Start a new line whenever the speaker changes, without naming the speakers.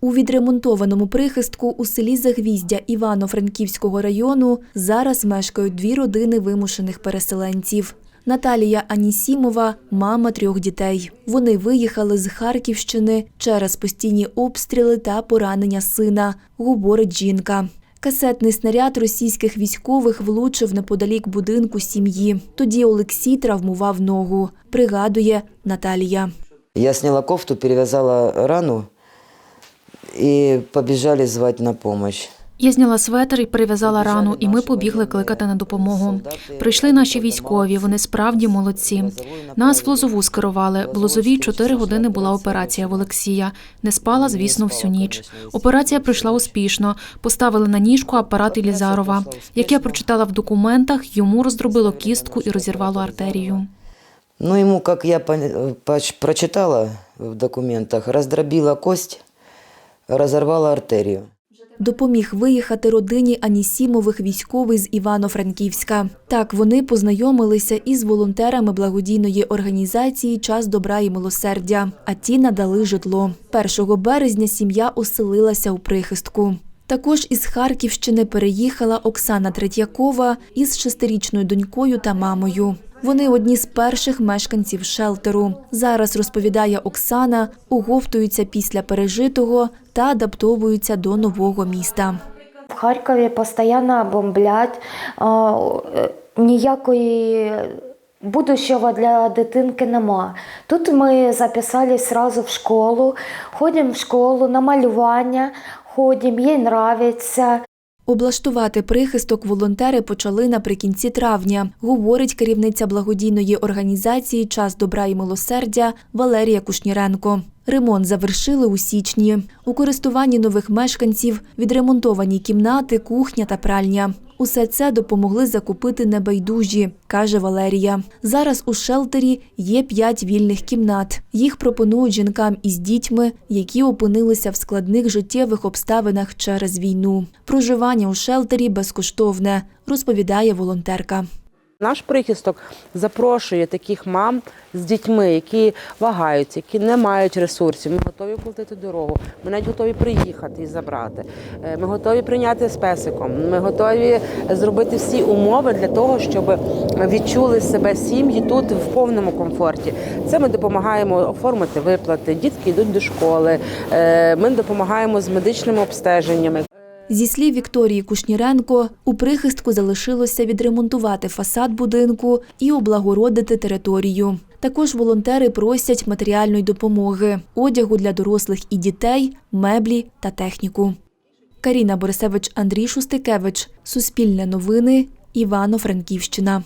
У відремонтованому прихистку у селі Загвіздя Івано-Франківського району зараз мешкають дві родини вимушених переселенців. Наталія Анісімова – мама трьох дітей. Вони виїхали з Харківщини через постійні обстріли та поранення сина, говорить жінка. Касетний снаряд російських військових влучив неподалік будинку сім'ї. Тоді Олексій травмував ногу, пригадує Наталія.
Я сняла кофту, перевязала рану и побежали звать на помощь.
Я зняла светр і перев'язала рану, і ми побігли кликати на допомогу. Прийшли наші військові, вони справді молодці. Нас в Лозову скерували. В Лозовій чотири години була операція в Олексія. Не спала, звісно, всю ніч. Операція пройшла успішно. Поставили на ніжку апарат Ілізарова. Як я прочитала в документах, йому роздробило кістку і розірвало артерію.
Ну, ему, как я прочитала в документах, раздробила кость, разорвала артерию.
Допоміг виїхати родині Анісімових військовий з Івано-Франківська. Так вони познайомилися із волонтерами благодійної організації Час добра і милосердя, а ті надали житло. 1 березня сім'я оселилася у прихистку. Також із Харківщини переїхала Оксана Третьякова із шестирічною донькою та мамою. Вони одні з перших мешканців шелтеру. Зараз розповідає Оксана, оговтуються після пережитого та адаптовуються до нового міста.
В Харкові постійно бомблять. е, Ніякої будущого для дитинки нема. Тут ми записались одразу в школу, ходимо в школу на малювання, ходимо, їй подобається.
Облаштувати прихисток волонтери почали наприкінці травня, говорить керівниця благодійної організації Час добра і милосердя Валерія Кушніренко. Ремонт завершили у січні. У користуванні нових мешканців відремонтовані кімнати, кухня та пральня. Усе це допомогли закупити небайдужі, каже Валерія. Зараз у шелтері є п'ять вільних кімнат. Їх пропонують жінкам із дітьми, які опинилися в складних життєвих обставинах через війну. Проживання у шелтері безкоштовне, розповідає волонтерка.
Наш прихисток запрошує таких мам з дітьми, які вагаються, які не мають ресурсів. Ми готові оплатити дорогу. Ми навіть готові приїхати і забрати. Е, Ми готові прийняти з песиком. Ми готові зробити всі умови для того, щоб відчули себе сім'ї тут в повному комфорті. Це ми допомагаємо оформити виплати. Дітки йдуть до школи. Е, Ми допомагаємо з медичними обстеженнями.
Зі слів Вікторії Кушніренко, у прихистку залишилося відремонтувати фасад будинку і облагородити територію. Також волонтери просять матеріальної допомоги, одягу для дорослих і дітей, меблі та техніку. Каріна Борисевич, Андрій Шустикевич. Суспільне новини. Івано-Франківщина.